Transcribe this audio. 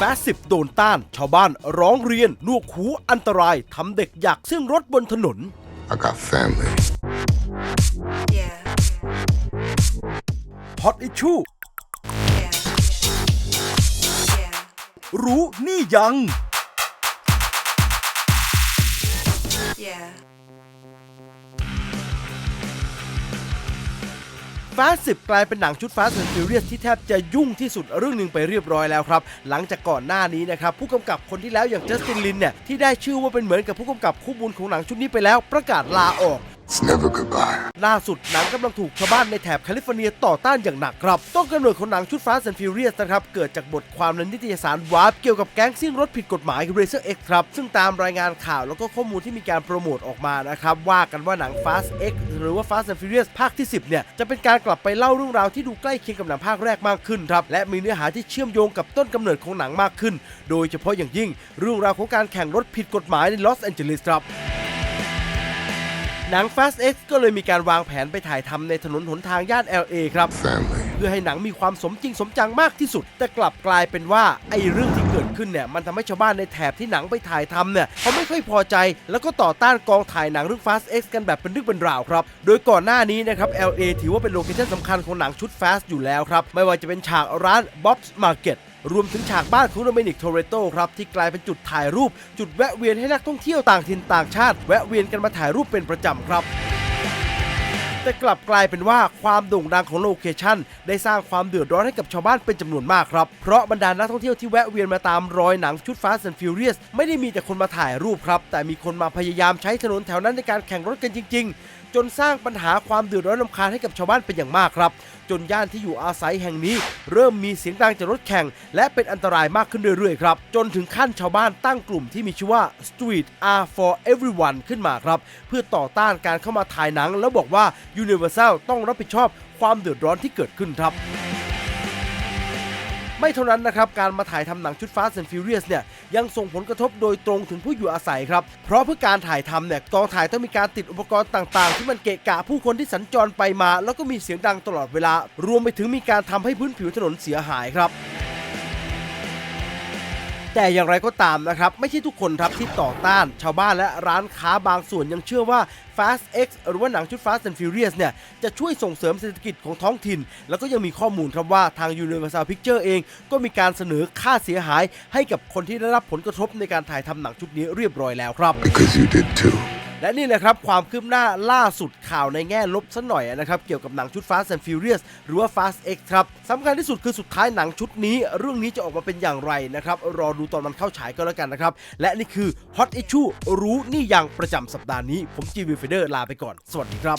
แฟสิบโดนต้าน ชาวบ้านร้องเรียนนวกหูอันตรายทำเด็กอยากซิ่งรถบนถนน I got family. Yeah, ฮอตอิชชู yeah, yeah, รู้นี่ยัง yeah. ฟาสสิบกลายเป็นหนังชุด Fast and Furious ที่แทบจะยุ่งที่สุดเรื่องหนึ่งไปเรียบร้อยแล้วครับ หลังจากก่อนหน้านี้นะครับ ผู้กำกับคนที่แล้วอย่างจัสตินลินเนี่ยที่ได้ชื่อว่าเป็นเหมือนกับผู้กำกับคู่บุญของหนังชุดนี้ไปแล้วประกาศลาออก It's never goodbye. ล่าสุดหนังกำลังถูกชาวบ้านในแถบแคลิฟอร์เนียต่อต้านอย่างหนักครับ ต้นกำเนิดของหนังชุด Fast and Furious นะครับ เกิดจากบทความในนิตยสารวาร์ปเกี่ยวกับแก๊งซิ่งรถผิดกฎหมาย Racer X ครับ ซึ่งตามรายงานข่าวแล้วก็ข้อมูลที่มีการโปรโมทออกมานะครับ ว่ากันว่าหนัง Fast X หรือว่า Fast and Furious ภาคที่ 10 เนี่ย จะเป็นการกลับไปเล่าเรื่องราวที่ดูใกล้เคียงกับหนังภาคแรกมากขึ้นครับและมีเนื้อหาที่เชื่อมโยงกับต้นกำเนิดของหนังมากขึ้น โดยเฉพาะอย่างยิ่งเรื่องราวของการแข่งรถผิดกฎหมายในลอสแอนเจลิสครับ หนัง Fast X ก็เลยมีการวางแผนไปถ่ายทำในถนนหนทางย่าน LA ครับ Family. เพื่อให้หนังมีความสมจริงสมจังมากที่สุด แต่กลับกลายเป็นว่าไอ้เรื่องที่เกิดขึ้นเนี่ยมันทำให้ชาวบ้านในแถบที่หนังไปถ่ายทำเนี่ยเขาไม่ค่อยพอใจ แล้วก็ต่อต้านกองถ่ายหนังเรื่อง Fast X กันแบบเป็นเรื่องเป็นราวครับ โดยก่อนหน้านี้นะครับ LA ถือว่าเป็นโลเคชั่นสำคัญของหนังชุด Fast อยู่แล้วครับไม่ว่าจะเป็นฉากร้าน Bob's Market รวมถึงฉากบ้านของโดมินิกโทเรโตครับที่กลายเป็นจุดถ่ายรูป จุดแวะเวียนให้นักท่องเที่ยวต่างถิ่นต่างชาติ แวะเวียนกันมาถ่ายรูปเป็นประจำครับ แต่กลับกลายเป็นว่าความโด่งดังของโลเคชันได้สร้างความเดือดร้อนให้กับชาวบ้านเป็นจำนวนมากครับ เพราะบรรดานักท่องเที่ยวที่แวะเวียนมาตามรอยหนังชุด Fast and Furious ไม่ได้มีแต่คนมาถ่ายรูปครับ แต่มีคนมาพยายามใช้ถนนแถวนั้นในการแข่งรถกันจริง ๆ จนสร้างปัญหาความเดือดร้อนลำคาญให้กับชาวบ้านเป็นอย่างมากครับ จนย่านที่อยู่อาศัยแห่งนี้ เริ่มมีเสียงดังจากรถแข่ง และเป็นอันตรายมากขึ้นเรื่อยๆครับ จนถึงขั้นชาวบ้านตั้งกลุ่มที่มีชื่อว่า Street R for everyone ขึ้นมาครับ เพื่อต่อต้านการเข้ามาถ่ายหนัง แล้วบอกว่า Universal ต้องรับผิดชอบความเดือดร้อนที่เกิดขึ้นครับ ไม่เท่านั้นนะครับ การมาถ่ายทำหนังชุด Fast and Furious เนี่ยยังส่งผลกระทบโดยตรงถึงผู้อยู่อาศัยครับ เพราะเพื่อการถ่ายทำเนี่ยกองถ่ายต้องมีการติดอุปกรณ์ต่างๆ ที่มันเกะกะผู้คนที่สัญจรไปมา แล้วก็มีเสียงดังตลอดเวลา รวมไปถึงมีการทำให้พื้นผิวถนนเสียหายครับ แต่อย่างไรก็ตามนะครับ ไม่ใช่ทุกคนครับที่ต่อต้าน ชาวบ้านและร้านค้าบางส่วนยังเชื่อว่า Fast X หรือว่าหนังชุด Fast and Furious เนี่ย จะช่วยส่งเสริมเศรษฐกิจของท้องถิ่น แล้วก็ยังมีข้อมูลครับว่าทาง Universal Picture เอง ก็มีการเสนอค่าเสียหายให้กับคนที่ได้รับผลกระทบในการถ่ายทำหนังชุดนี้เรียบร้อยแล้วครับ Because you did too. และนี่แหละครับความคืบหน้าล่าสุดข่าวในแง่ลบสัหน่อยนะครับ เกี่ยวกับหนังชุด Fast and Furious หรือว่า Fast X ครับสำคัญที่สุดคือสุดท้ายหนังชุดนี้ เรื่องนี้จะออกมาเป็นอย่างไรนะครับ รอดูตอนมันเข้าฉายก็แล้วกันนะครับ และนี่คือ Hot Issue รู้นี่ยังประจำสัปดาห์นี้ ผมจีวีเฟเดอร์ลาไปก่อน สวัสดีครับ